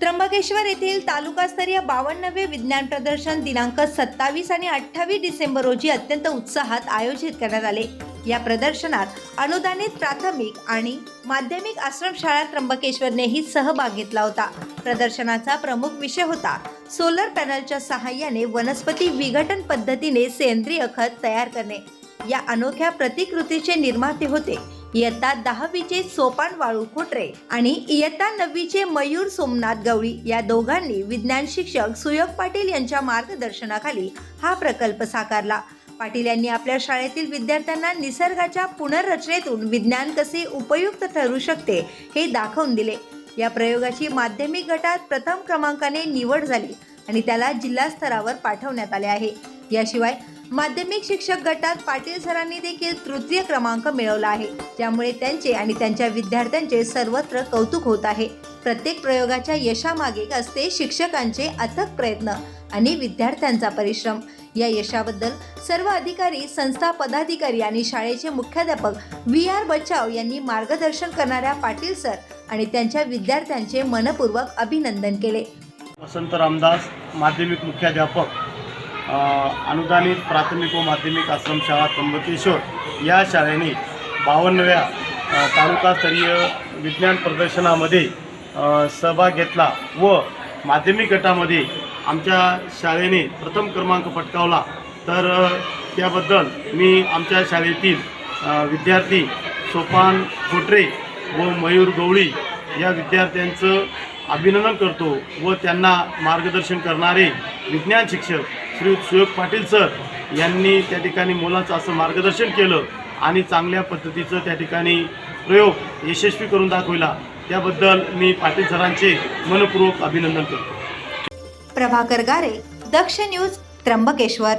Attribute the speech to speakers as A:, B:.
A: त्र्यंबकेश्वर येथील तालुकास्तरीय बावन्नवे विज्ञान प्रदर्शन दिनांक सत्तावीस आणि अठ्ठावीस डिसेंबर रोजी अत्यंत उत्साहात आयोजित करण्यात आले. या प्रदर्शनात अनुदानित प्राथमिक आणि माध्यमिक आश्रमशाळा त्र्यंबकेश्वरनेही सहभाग घेतला होता. प्रदर्शनाचा प्रमुख विषय होता सोलर पॅनलच्या सहाय्याने वनस्पती विघटन पद्धतीने सेंद्रिय खत तयार करणे. या अनोख्या प्रतिकृतीचे निर्माते होते. इयत्ता दहावीचे सोपान वाळू खोटरे आणि इयत्ता नववीचे मयूर सोमनाथ गवळी या दोघांनी विज्ञान शिक्षक सुयोग पाटील यांच्या मार्गदर्शनाखाली हा प्रकल्प साकारला. पाटील यांनी आपल्या शाळेतील विद्यार्थ्यांना निसर्गाच्या पुनर्रचनेतून विज्ञान कसे उपयुक्त ठरू शकते हे दाखवून दिले. या प्रयोगाची माध्यमिक गटात प्रथम क्रमांकाने निवड झाली आणि त्याला जिल्हा स्तरावर पाठवण्यात आले आहे. याशिवाय माध्यमिक शिक्षक गटात पाटील सरांनी देखील तृतीय क्रमांक मिळवला आहे. ज्यामुळे त्यांचे आणि त्यांच्या विद्यार्थ्यांचे सर्वत्र कौतुक होत आहे. प्रत्येक प्रयोगाच्या यशामागे असते शिक्षकांचे अथक प्रयत्न आणि विद्यार्थ्यांचा परिश्रम. या यशाबद्दल सर्व अधिकारी संस्था पदाधिकारी आणि शाळेचे मुख्याध्यापक व्ही आर बचाव यांनी मार्गदर्शन करणाऱ्या पाटील सर आणि त्यांच्या विद्यार्थ्यांचे मनपूर्वक अभिनंदन केले.
B: वसंत रामदास माध्यमिक मुख्याध्यापक. अनुदानित प्राथमिक व माध्यमिक आश्रमशाळा त्र्यंबकेश्वर या शाळेने बावन्नव्या तालुकास्तरीय विज्ञान प्रदर्शनामध्ये सहभाग घेतला व माध्यमिक गटामध्ये आमच्या शाळेने प्रथम क्रमांक पटकावला. तर त्याबद्दल मी आमच्या शाळेतील विद्यार्थी सोपान खोटरे व मयूर गवळी या विद्यार्थ्यांचं अभिनंदन करतो व त्यांना मार्गदर्शन करणारे विज्ञान शिक्षक श्री सुयोग पाटील सर यांनी त्या ठिकाणी मुलाचं असं मार्गदर्शन केलं आणि चांगल्या पद्धतीचं त्या ठिकाणी प्रयोग यशस्वी करून दाखविला. त्याबद्दल मी पाटील सरांचे मनपूर्वक अभिनंदन करतो.
A: प्रभाकर गारे दक्ष न्यूज त्र्यंबकेश्वर.